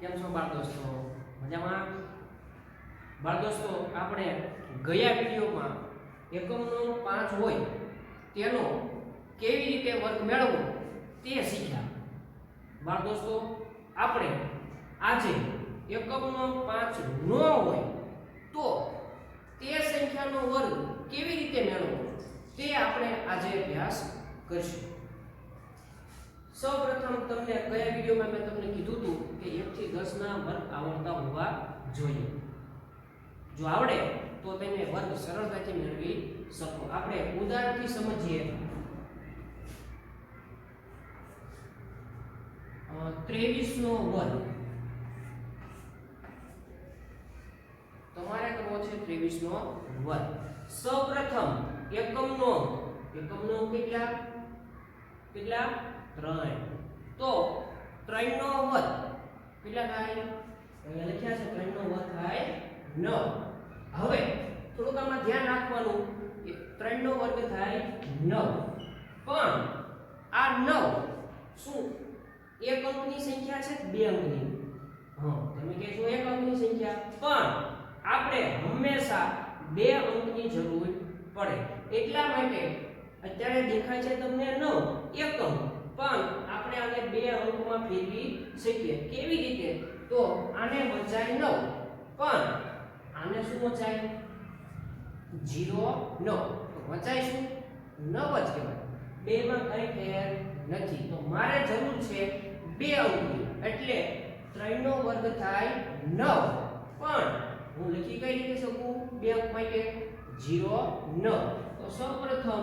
કેમ છો બાળ દોસ્તો? મજામાં? બાળ દોસ્તો, આપણે ગયા વિડીયોમાં એકમનો પાંચ હોય, તેનો કેવી રીતે વર્ગ મેળવવો તે શીખ્યા. બાળ દોસ્તો, આપણે આજે એકમનો પાંચ ન હોય, તો તે સંખ્યાનો વર્ગ કેવી રીતે મેળવવો તે આપણે આજે અભ્યાસ કરીશું. સૌપ્રથમ તમને કયા વિડીયોમાં મેં તમને કીધું હતું કે 1 થી 10 ના વર્ગ આવડતા હોવા જોઈએ. જો આવડે, તો તેને વર્ગ સરળતાથી મેળવી શકો. આપણે ઉદાહરણથી સમજીએ. ત્રેવીસ નો વર્ગ. તમારે કરવો છે 23 નો વર્ગ. સૌપ્રથમ એકમનો એકમનો કેટલા? કેટલા? ત્રણ. તો ત્રણ નો વર્ગ. કેટલા થાય અહીંયા લખ્યા છે ત્રણ નો વર્ગ થાય નવ. હવે થોડુંક આમાં ધ્યાન રાખવાનું કે ત્રણ નો વર્ગ થાય નવ. પણ આ નવ શું એક અંકની સંખ્યા છે બે અંકની? હા, તમે કહેશો એક અંકની સંખ્યા. પણ આપણે હંમેશા બે અંકની જરૂર પડે. એટલા માટે અત્યારે દેખાય છે તમને 9 એક અંક. પણ આપણે આને બે અંકમાં ફેરવી શકીએ. કેવી રીતે? તો આને વચાય નવ. પણ આને શું વચાય? જીરો નવ. તો વચાય શું? 9 જ કહેવાય. બે માં કઈ ફેર નથી. તો મારે જરૂર છે બે અંકની એટલે 3 નો વર્ગ થાય નવ. પણ હું લખી કઈ રીતે શકું? બે અંક માટે? જીરો નવ. તો સૌપ્રથમ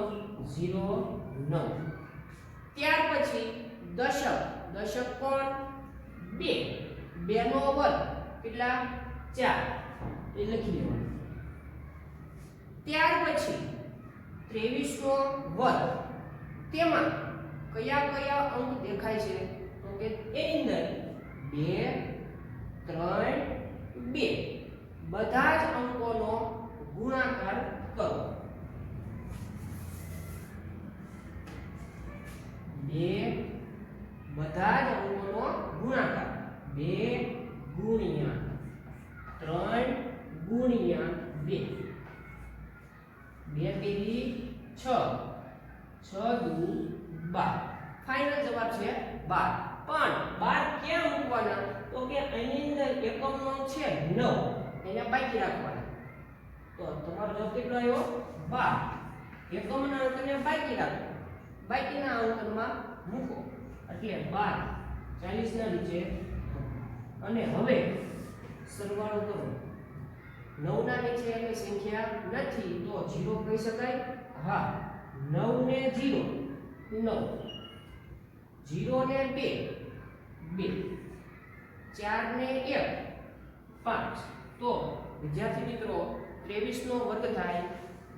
જીરો નવ. ત્યાર પછી દશક દશક કોણ? બે. બે નો વર્ગ કેટલા? ચાર. એ લખી લેવાનું. ત્યાર પછી ત્રેવીસ નો વર્ગ. તેમાં કયા કયા અંક દેખાય છે? તો કે એની અંદર બે, ત્રણ, બે. બધા જ અંકોનો ગુણાકાર કરો બે બધા જ અંકોનો ગુણાકાર બે ગુણ્યા ત્રણ ગુણ્યા બે બે તેરી છ. છ દુ બાર. ફાઇનલ જવાબ છે બાર. પણ બાર ક્યાં મૂકવાના? તો કે એની અંદર એકમનો છે નવ. એને બાકી રાખવાના. તો તમારો જવાબ કેટલો આવ્યો? બાર. એકમના અંકને બાકી રાખો. બાકીના અંકમાં મૂકો. એટલે બાર ચાલીસ ના નીચે અને હવે સરવાળો કરો. નવ ના નીચે એની સંખ્યા નથી, તો જીરો કહી શકાય. હા, નવ ને જીરો. નવ. જીરો ને બે. બે. ચાર ને એક. પાંચ. તો, વિદ્યાર્થી મિત્રો ત્રેવીસ નો વર્ગ થાય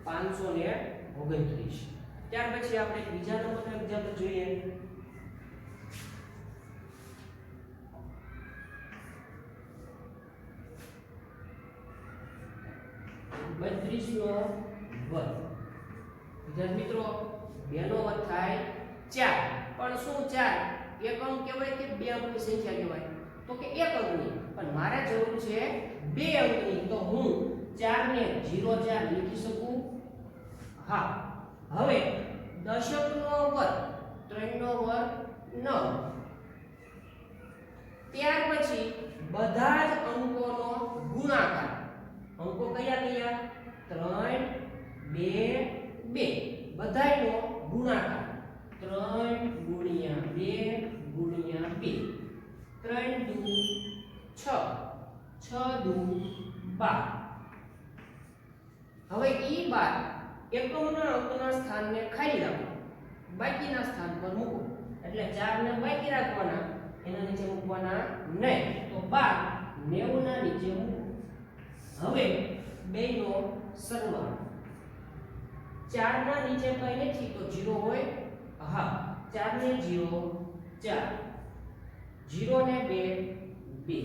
પાંચસો ને ઓગણત્રીસ. ત્યાર પછી આપણે બીજા નંબરનો એક્ઝામ્પલ જોઈએ. બત્રીસ નો વર્ગ. વિદ્યાર્થી મિત્રો બે નો વર્ગ થાય ચાર. પણ શું ચાર? એક અંક કહેવાય કે બે અંકની સંખ્યા કહેવાય? તો કે એક અંકની. પણ મારે જરૂર છે બે અંકની. તો હું ચારને જીરો ચાર લખી શકું? હા. હવે દશકનો વર્ગ, ત્રણનો વર્ગ, નવ. ત્યાર પછી બધા જ અંકોનો ગુણાકાર. અંકો કયા કયા? ત્રણ, બે બે. બધાયનો ગુણાકાર. ત્રણ ગુણ્યા બે ગુણ્યા બે. ત્રણ દુ છ. છ દુ બાર. હવે ઈ બાર એકમના અંકના સ્થાનને ખાલી રાખો. બાકીના સ્થાન પર મૂકો. એટલે ચાર ને બાકી રાખવાના, એના નીચે મૂકવાના નહીં. તો બાર નેવું ના નીચે મૂકો. હવે બેનો સરવાળો. ચાર ના નીચે કઈ નથી તો જીરો હોય. હા ચાર ને જીરો, ચાર. જીરો ને બે બે.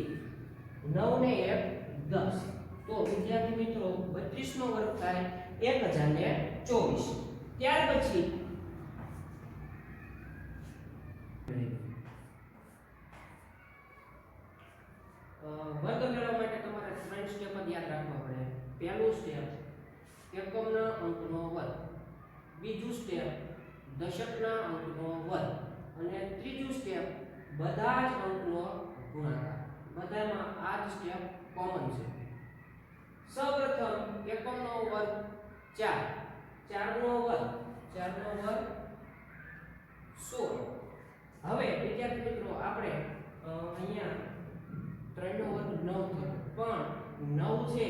નવ ને એક, દસ. તો વિદ્યાર્થી મિત્રો બત્રીસ નો વર્ગ થાય એક હજાર ને ચોવીસ. ત્યાર પછી વર્ગ મેળવવા માટે તમારે ત્રણ સ્ટેપ યાદ રાખવા પડે. પહેલું સ્ટેપ એકમના અંકનો વર્ગ. બીજું સ્ટેપ દશકના અંકનો વર્ગ. અને ત્રીજું સ્ટેપ બધા જ અંકનો ગુણાકાર. બધામાં આ જ સ્ટેપ કોમન છે. સૌપ્રથમ એકમનો વર્ગ 4 4 નો વર્ગ. 4 નો વર્ગ 16 હવે, વિદ્યાર્થી મિત્રો, આપણે અહીંયા 3 નો વર્ગ 9 થયો. પણ 9 છે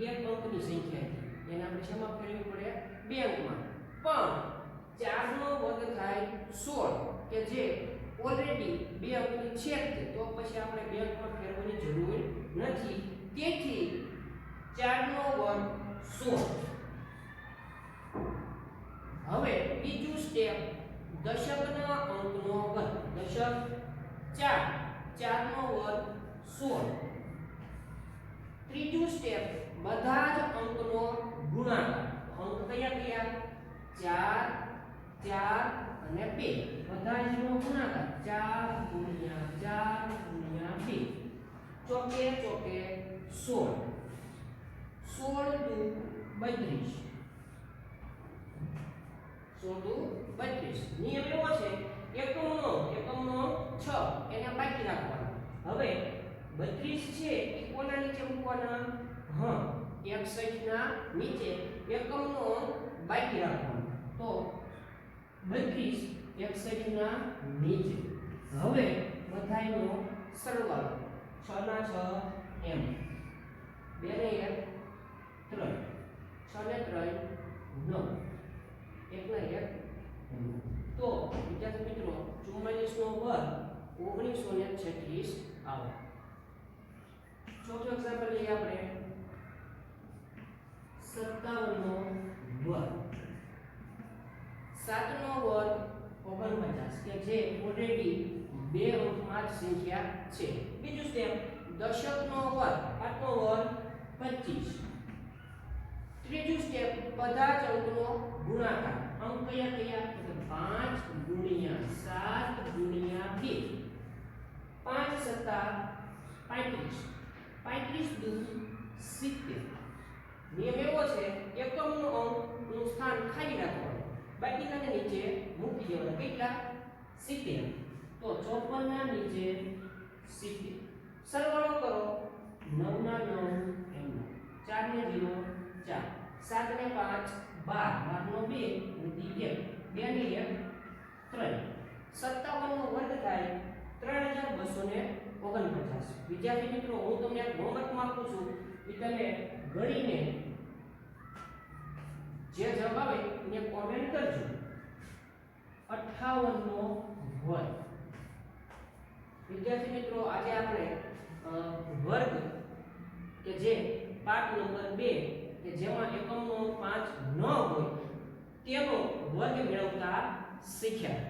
એ એક અંકની સંખ્યા છે. એને આપણે શેમાં ફેરવી પડે? બેંકમાં. પણ ચારનો વર્ગ થાય સોળ, કે જે ઓલરેડી બે અંકની છેદ છે, તો પછી આપણે બે અંકમાં ફેરવવાની જરૂર નથી. તેથી 4 નો વર્ગ સોળ. હવે બીજું સ્ટેપ દશકના અંકનો વર્ગ. દશક 4 4 નો વર્ગ સોળ. ત્રીજું સ્ટેપ બધા જ અંકનો ગુણાકાર અંક કયા કયા 4 4 અને બે. બધા જ નો ગુણાકાર. ચાર ગુણ્યા ચાર ગુણ્યા બે. ચોકે ચોકે સોળ. સોળ દુ બત્રીસ. સોળ દુ બત્રીસ. નિયમ એવો છે, એકમનો એકમનો છ. એને બાકી રાખવાનો. હવે બત્રીસ છે એ કોના નીચે મૂકવાના? હા એકસઠ ના નીચે એકમનો બાકી રાખવાનો. તો બત્રીસ એકસઠ ના નીચે. હવે બધાયનો સરવાળો. છ ના છ એમ. બે ને એક, ત્રણ. છ ને ત્રણ, નવ. ને એક તો વિદ્યાર્થી મિત્રો ચુમ્માલીસ નો વર્ગ ઓગણીસો ને છત્રીસ આવે. ચોથું એક્ઝામ્પલ લઈએ આપણે. સત્તાવન નો વર્ગ. સાત નો વર્ગ ઓગણપચાસ કે જે ઓલરેડી બે અંકમાં સંખ્યા છે. બીજું સ્ટેપ દશકનો વર્ગ આઠ નો વર્ગ પચીસ. ત્રીજું સ્ટેપ બધા જ અંકનો ગુણાકાર. અંક કયા કયા? તો 5 ગુણ્યા સાત ગુણ્યા 2 5 સત્તા 35 35 દુ 70 નિયમ એવો છે, એકમનો અંકનું સ્થાન ખાલી રાખવાનું બાકીનાને નીચે મૂકી દેવાના કેટલા 70 તો 54 ના નીચે 70 સરવાળો કરો 9 ના 9 એમ 4 ને 0 4 7 ને પાંચ બાર બાર નો બે અને દી એક બે ને એક ત્રણ સત્તાવન નો વર્ગ થાય ત્રણ હજાર બસો ને ઓગણપચાસ વિદ્યાર્થી મિત્રો હું તમને હોમવર્ક આપું છું એ તમે ગણીને જે જવાબ આવે એને કોમેન્ટ કરજો. અઠાવન નો વર્ગ. વિદ્યાર્થી મિત્રો, આજે આપણે વર્ગ કે જે પાઠ નંબર બે, કે જેમાં એકમનો પાંચ ન હોય, તેનો વર્ગ મેળવતા શીખ્યા.